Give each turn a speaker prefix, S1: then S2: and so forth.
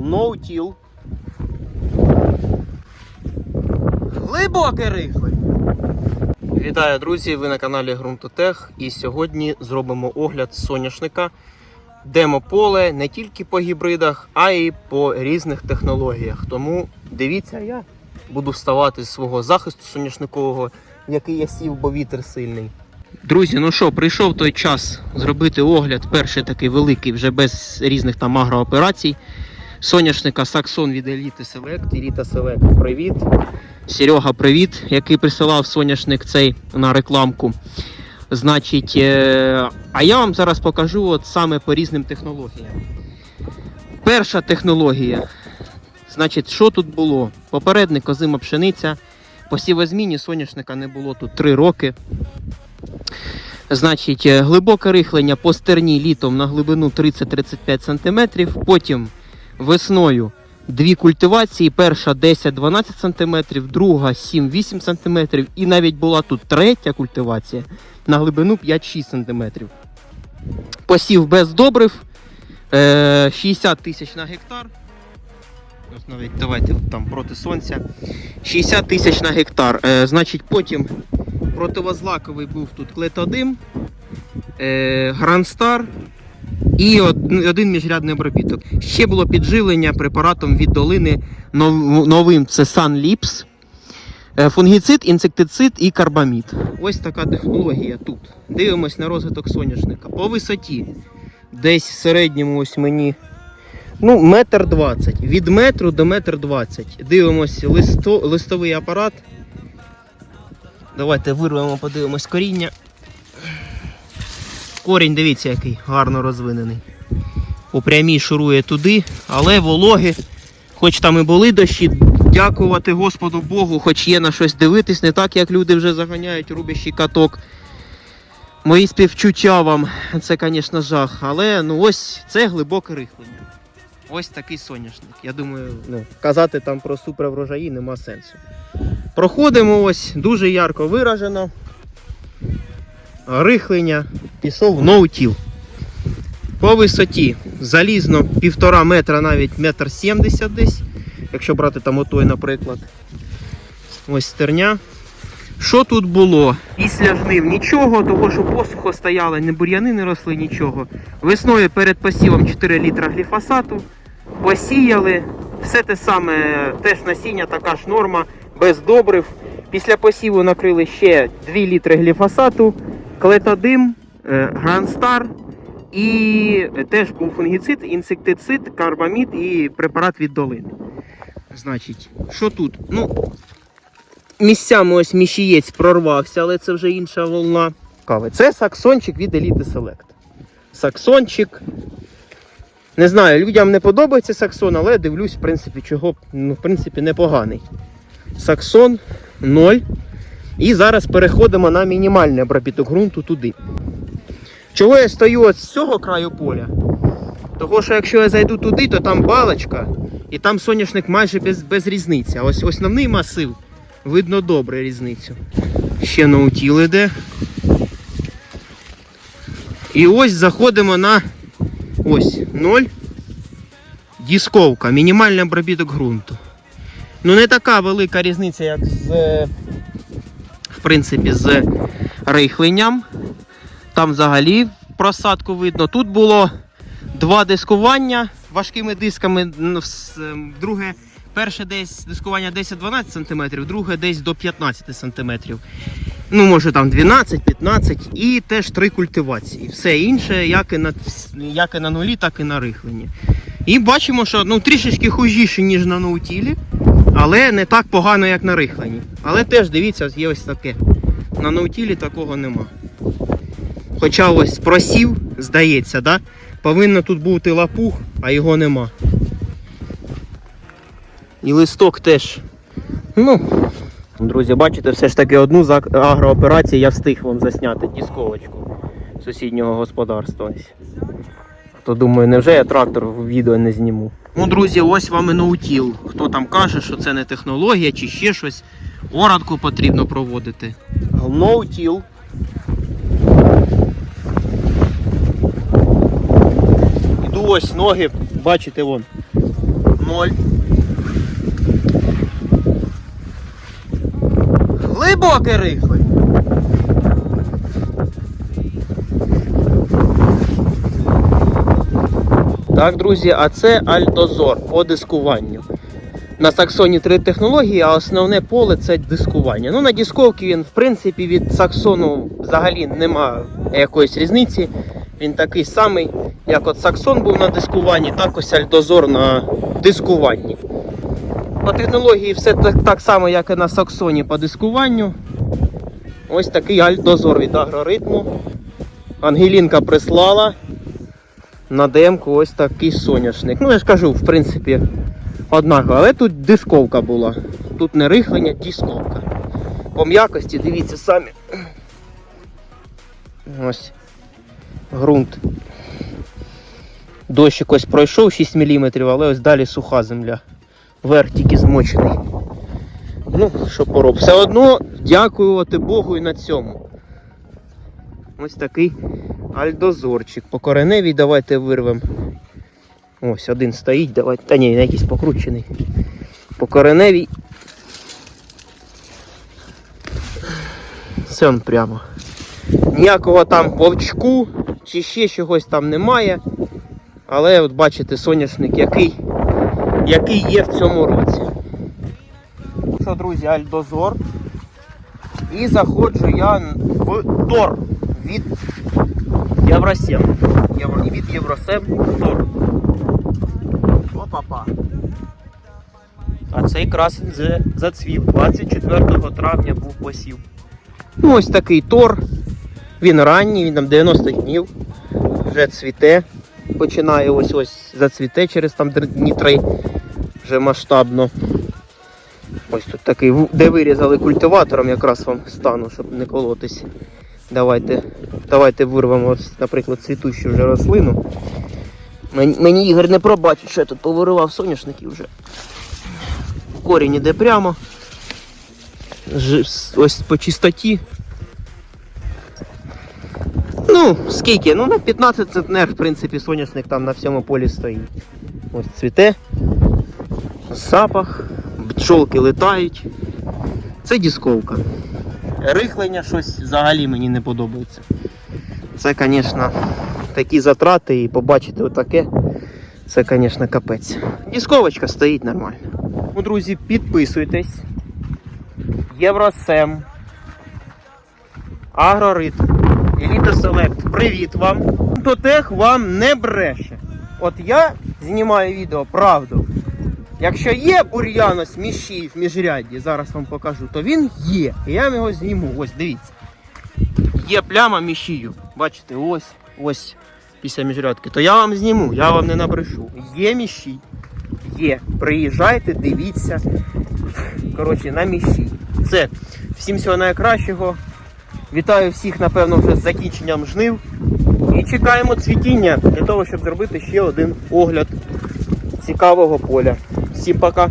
S1: No-till. Глибоке рихле. Вітаю, друзі! Ви на каналі Грунтотех. І сьогодні зробимо огляд соняшника. Демо-поле не тільки по гібридах, а й по різних технологіях. Тому дивіться, я буду вставати з свого захисту соняшникового, який я сів, бо вітер сильний. Друзі, ну що, прийшов той час зробити огляд, перший такий великий, вже без різних там агрооперацій. Соняшника Саксон від Elite Select, Elite Select, привіт. Серега, привіт, який присилав соняшник цей на рекламку. Значить, е, а я вам зараз покажу от саме по різним технологіям. Перша технологія. Значить, що тут було? Попередник озима пшениця. По сівозміні соняшника не було тут 3 роки. Значить, е, глибоке рихлення по стерні літом на глибину 30-35 см. Потім весною дві культивації. Перша 10-12 см, друга 7-8 см. І навіть була тут третя культивація на глибину 5-6 см. Посів без добрив. е, 60 тисяч на гектар. Давайте там проти сонця. 60 тисяч на гектар. Е, значить, потім противозлаковий був тут клетодим, е, Грандстар і один міжрядний обробіток. Ще було підживлення препаратом від долини новим це Sunlips. Е, Фунгіцид, інсектицид і карбамід. Ось така технологія тут. Дивимось на розвиток соняшника. По висоті. Десь в середньому ось мені. Ну, метр двадцять. Від метру до метр двадцять. Дивимось листо, листовий апарат. Давайте вирвемо, подивимось коріння. Корінь, дивіться, який гарно розвинений. По прямій шурує туди, але вологи, хоч там і були дощі, дякувати Господу Богу, хоч є на щось дивитись, не так, як люди вже заганяють рубящий каток. Мої співчуття вам, це, звісно, жах. Але ну ось це глибоке рихлення. Ось такий соняшник. Я думаю, ну, казати там про суперврожаї нема сенсу. Проходимо ось дуже ярко виражено. Рихлення пішов ноутіл. По висоті залізно півтора метра, навіть метр сімдесят десь. Якщо брати там отой, наприклад. Ось стерня. Що тут було? Після жнив нічого, того що посухо стояло, не бур'яни не росли нічого. Весною перед посівом 4 літра гліфосату. Посіяли. Все те саме, теж насіння, така ж норма, без добрив. Після посіву накрили ще 2 літри гліфосату, клетодим, е, гранстар і теж був фунгіцид, інсектицид, карбамід і препарат від долини. Значить, що тут? Ну, місцями ось міщієць прорвався, але це вже інша волна. Це саксончик від Elite Select. Саксончик. Не знаю, людям не подобається саксон, але дивлюсь, в принципі, чого ну, в принципі, непоганий. Саксон 0. І зараз переходимо на мінімальний обробіток ґрунту туди. Чого я стою з цього краю поля? Того, що якщо я зайду туди, то там балочка, і там соняшник майже без, без різниці. А ось основний масив видно добре різницю. Ще наутіл іде. І ось заходимо на ось 0. Дісковка, мінімальний обробіток ґрунту. Ну не така велика різниця, як з, е, в принципі, з рихленням. Там взагалі просадку видно. Тут було два дискування важкими дисками. ем, Друге, перше десь дискування 10-12 см, друге десь до 15 см. Ну, може там 12-15 і теж три культивації. Все інше, як і на, як і на нулі, так і на рихленні. І бачимо, що ну, трішечки хужіше, ніж на ноутілі, але не так погано, як на рихленні. Але теж дивіться, є ось таке. На ноутілі такого нема. Хоча ось просів, здається, да? повинно тут бути лапух, а його нема. І листок теж. Ну, друзі, бачите, все ж таки одну з аг- агрооперацій я встиг вам засняти дісковочку сусіднього господарства. То думаю, невже я трактор в відео не зніму. Ну, друзі, ось вам і ноутіл. Хто там каже, що це не технологія чи ще щось. Орадку потрібно проводити. Ноутіл. Іду ось ноги, бачите вон. Ноль. Глибоке рихле. Так, друзі, а це альдозор по дискуванню. На саксоні три технології, а основне поле це дискування. Ну, на дисковці він, в принципі, від саксону взагалі нема якоїсь різниці. Він такий самий, як от саксон був на дискуванні, так ось альдозор на дискуванні. По технології все так, так само, як і на саксоні по дискуванню. Ось такий альдозор від агроритму. Ангелінка прислала на демку ось такий соняшник. Ну, я ж кажу, в принципі, однаково. Але тут дисковка була. Тут не рихлення, дисковка. По м'якості, дивіться самі. Ось. Грунт. Дощик ось пройшов 6 мм, але ось далі суха земля. Верх тільки змочений. Ну, що пороб. Все одно дякувати Богу і на цьому. Ось такий альдозорчик. По кореневій давайте вирвемо. Ось один стоїть, давайте. Та ні, він якийсь покручений. По кореневій. Це он прямо. Ніякого там вовчку чи ще чогось там немає. Але от бачите, соняшник який, який є в цьому році. Що, друзі, альдозор. І заходжу я в Тор від Євросем. Євро, від Євросем Тор. Опа-па. А цей красень зацвів. 24 травня був посів. Ну, ось такий Тор. Він ранній, він там 90 днів. Вже цвіте. Починає ось ось зацвіте через там дні три. Вже масштабно. Ось тут такий, де вирізали культиватором, якраз вам стану, щоб не колотись. Давайте, давайте вирвемо, наприклад, цвітущу вже рослину. Мені, Ігор не пробачить, що я тут повиривав соняшники вже. Корінь іде прямо. Ось по чистоті. Ну, скільки? Ну, на 15 центнер, в принципі, соняшник там на всьому полі стоїть. Ось цвіте. Запах, бджолки летають. Це дисковка. Рихлення щось взагалі мені не подобається. Це, звісно, такі затрати і побачити отаке. Це, звісно, капець. Дисковочка стоїть нормально. Ну, друзі, підписуйтесь. Євросем. Агроритм. Еліта Селект. Привіт вам. Тотех вам не бреше. От я знімаю відео, правду. Якщо є бур'янос міщій в міжрядді, зараз вам покажу, то він є. І я його зніму. Ось дивіться. Є пляма міщію. Бачите, ось, ось після міжрядки. То я вам зніму, я вам не набрешу. Є міщій. Є. Приїжджайте, дивіться. Коротше, на міщій. Все. Всім всього найкращого. Вітаю всіх, напевно, вже з закінченням жнив. І чекаємо цвітіння для того, щоб зробити ще один огляд цікавого поля. Всім пока!